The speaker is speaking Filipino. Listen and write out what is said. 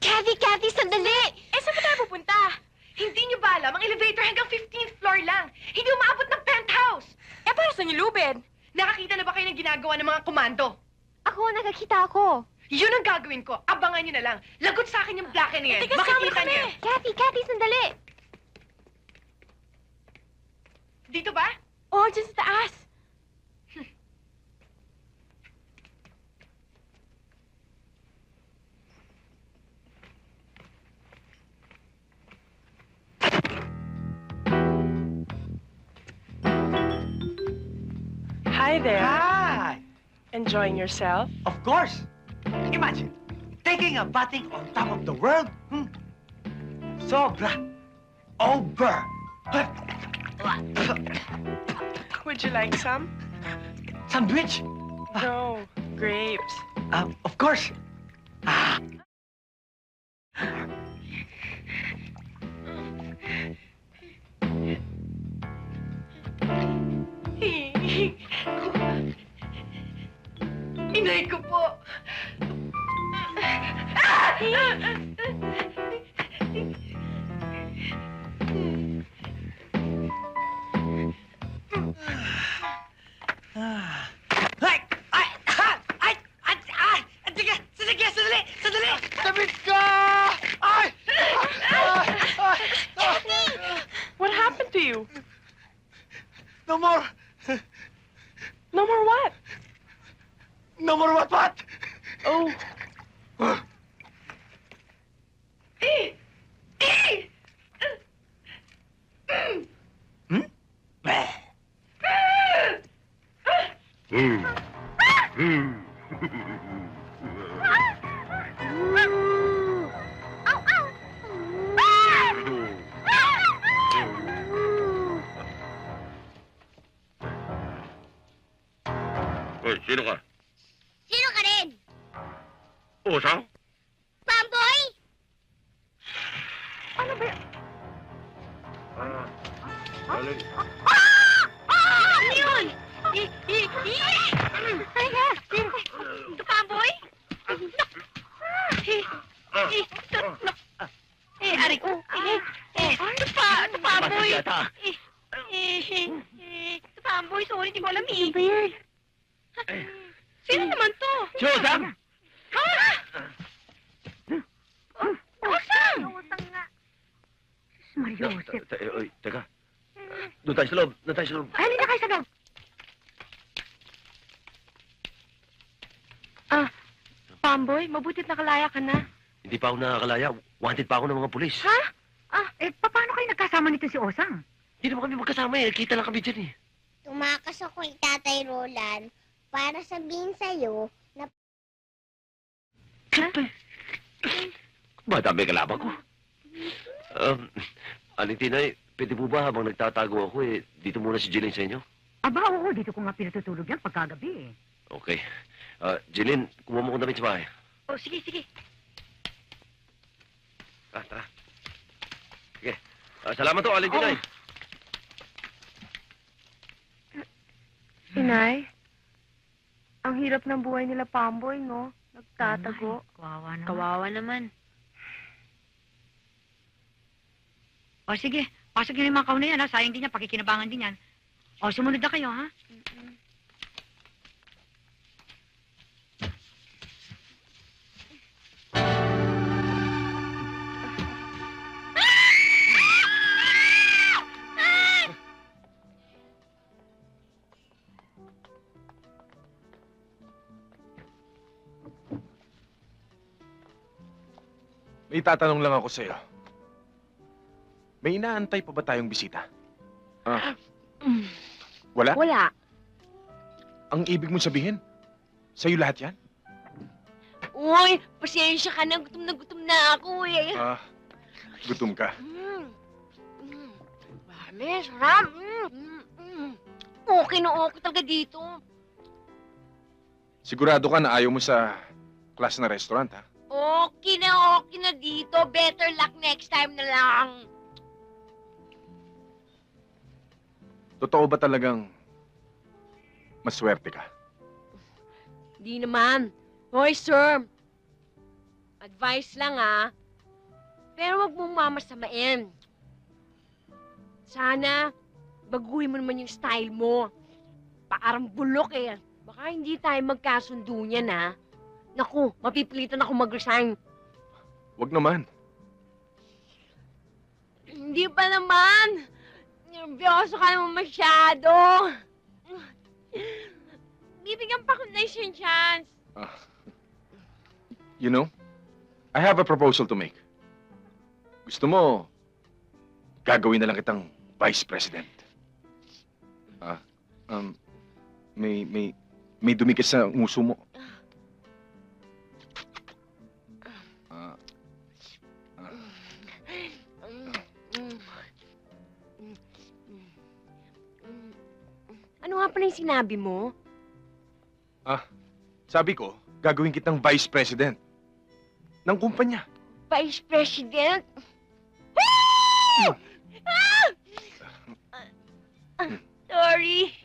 Kathy, Kathy, sandali! Eh, saan ba tayo pupunta? Hindi niyo ba alam, ang elevator hanggang 15th floor lang. Hindi umaabot ng penthouse. Eh, para saan niyo lubid? Nakakita na ba kayo ng ginagawa ng mga komando? Ako, nakakita ako. Yun ang gagawin ko. Abangan niyo na lang. Lagot sa akin yung black and yan. Teka, sama Makikita kami. niyo. Kathy, Kathy, sandali! Dito ba? Oh, dyan sa taas. Hi there. Hi! Enjoying yourself? Of course! Imagine, taking a batting on top of the world. Hmm? Sobra. Over. Would you like some? Sandwich? No, grapes. Um, of course. Ah. Inay ko po. Ah. Ay! Ay! Ay! Ay! Ay! Ay! Sige! Sige! Sandali! Sandali! Tabit ka! Ay! Ay! Ay! Ay! What happened to you? No more! No more what? No more what what? Oh, Eh! Eh! Hmm? Eh. Hoy, sino ka? Sino ka rin? Usang? Pamboy? Ah, alin? Ah! Ano yun? Eh, eh, eh! Teka, ito Pamboy? Eh, Ah, eh, ito, ah, eh, ari ko. Eh, eh, ito pa, ito Pamboy. Masakit yata. Eh, eh, eh, Pamboy, sorry, di ko alam eh. Ano ba yan? Sino naman to? Si Usang! Ah! Usang! Usang nga. Te- te- Oy, teka. Doon tayo sa loob. Doon tayo sa loob. Halika na kayo sa loob. Ah, Pamboy, mabutit nakalaya ka na. Hindi pa ako nakakalaya. Wanted pa ako ng mga pulis. Ha? Ah, eh, paano kayo nagkasama nito si Osang? Hindi naman kami magkasama eh. Kita lang kami dyan eh. Tumakas ako kay Tatay Roland para sabihin sa'yo na Madami kalaban ko. Um, Aling Tinay, pwede po ba habang nagtatago ako eh, dito muna si Jeline sa inyo? Aba, oo, dito ko nga pinatutulog yan pagkagabi eh. Okay. Ah, Jeline, kumuha mo ko damit sa bahay. Oh, sige, sige. Ah, tara. Sige. Ah, salamat to, Aling Tinay. Inay, ang hirap ng buhay nila Pamboy, no? Nagtatago. Kawawa naman. Kawawa naman. O sige, pasok yung limang na yan ha. Sayang din yan, pakikinabangan din yan. O, sumunod na kayo ha. May tatanong lang ako sa'yo. May inaantay pa ba tayong bisita? Ah. Wala? Wala. Ang ibig mong sabihin? Sa'yo lahat yan? Uy, pasensya ka na. Gutom na gutom na ako eh. Ah, gutom ka. Mm. Mm. Marami, sarap. Mm. Mm. Mm. Okay na okay talaga dito. Sigurado ka na ayaw mo sa class na restaurant, ha? Okay na okay na dito. Better luck next time na lang. Totoo ba talagang maswerte ka? Di naman. Hoy, sir. Advice lang ah. Pero wag mong mamasamain. Sana, baguhin mo naman yung style mo. Parang bulok eh. Baka hindi tayo magkasundo niyan ah. Naku, mapipilitan ako mag-resign. Wag naman. Hindi pa naman. Nervyoso ka naman masyado. Bibigyan pa ko na isang chance. You know, I have a proposal to make. Gusto mo, gagawin na lang kitang vice president. Ah, um, may, may, may dumikit sa nguso mo. Ano nga pala yung sinabi mo? sabi ko, gagawin kitang vice president ng kumpanya. Vice President? Ah! Ah! Sorry. Ah, oh.